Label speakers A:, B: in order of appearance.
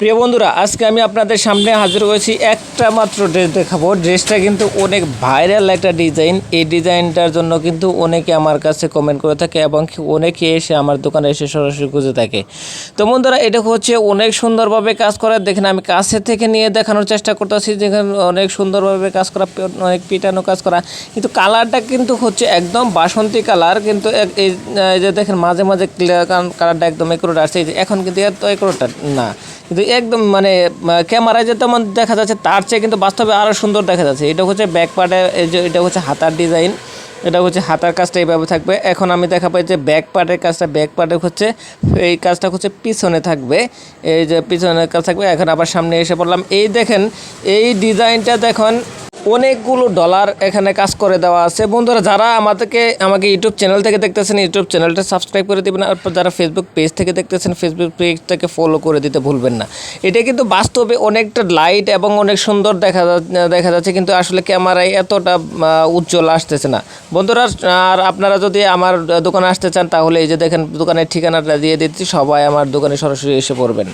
A: প্রিয় বন্ধুরা, আজকে আমি আপনাদের সামনে হাজির হয়েছি একটা মাত্র ড্রেস দেখাবো। ড্রেসটা কিন্তু অনেক ভাইরাল একটা ডিজাইন এই ডিজাইনটার জন্য কিন্তু অনেকে আমার কাছে কমেন্ট করে থাকে এবং অনেকে এসে আমার দোকানে এসে সরাসরি খুঁজে থাকে। তো বন্ধুরা, এটা হচ্ছে অনেক সুন্দরভাবে কাজ করা। দেখেন, আমি কাছে থেকে নিয়ে দেখানোর চেষ্টা করতেছি। যেখানে অনেক সুন্দরভাবে কাজ করা অনেক পিটানো কাজ করা। কিন্তু কালারটা কিন্তু হচ্ছে একদম বাসন্তী কালার। কিন্তু এই যে দেখেন, মাঝে মাঝে কালারটা একদম একুরোট আসছে। এখন কিন্তু এত একুরোটা না। কিন্তু একদম মানে ক্যামেরায় যে তেমন দেখা যাচ্ছে, তার চেয়ে কিন্তু বাস্তবে আরও সুন্দর দেখা যাচ্ছে। এটা হচ্ছে ব্যাক পার্টে এটা হচ্ছে হাতার ডিজাইন এটা হচ্ছে হাতার কাজটা এইভাবে থাকবে। এখন আমি দেখা পাই যে ব্যাক পার্টের কাজটা। ব্যাক পার্টে হচ্ছে, এই কাজটা হচ্ছে পিছনে থাকবে। এই যে পিছনের কাজ থাকবে। এখন আবার সামনে এসে পড়লাম। এই দেখেন, এই ডিজাইনটা দেখুন অনেকগুলো ডলার এখানে কাজ করে দেওয়া আছে। বন্ধুরা, যারা আমাদেরকে, আমাকে ইউটিউব চ্যানেল থেকে দেখতেছেন ইউটিউব চ্যানেলটা সাবস্ক্রাইব করে দেবেন আর যারা ফেসবুক পেজ থেকে দেখতেছেন ফেসবুক পেজটাকে ফলো করে দিতে ভুলবেন না। এটা কিন্তু বাস্তবে অনেকটা লাইট এবং অনেক সুন্দর দেখা দেখা যাচ্ছে, কিন্তু আসলে ক্যামেরায় এতটা উজ্জ্বল আসতেছে না। বন্ধুরা, আর আপনারা যদি আমার দোকানে আসতে চান, তাহলে এই যে দেখেন, দোকানের ঠিকানাটা দিয়ে দিচ্ছি, সবাই আমার দোকানে সরাসরি এসে পড়বেন।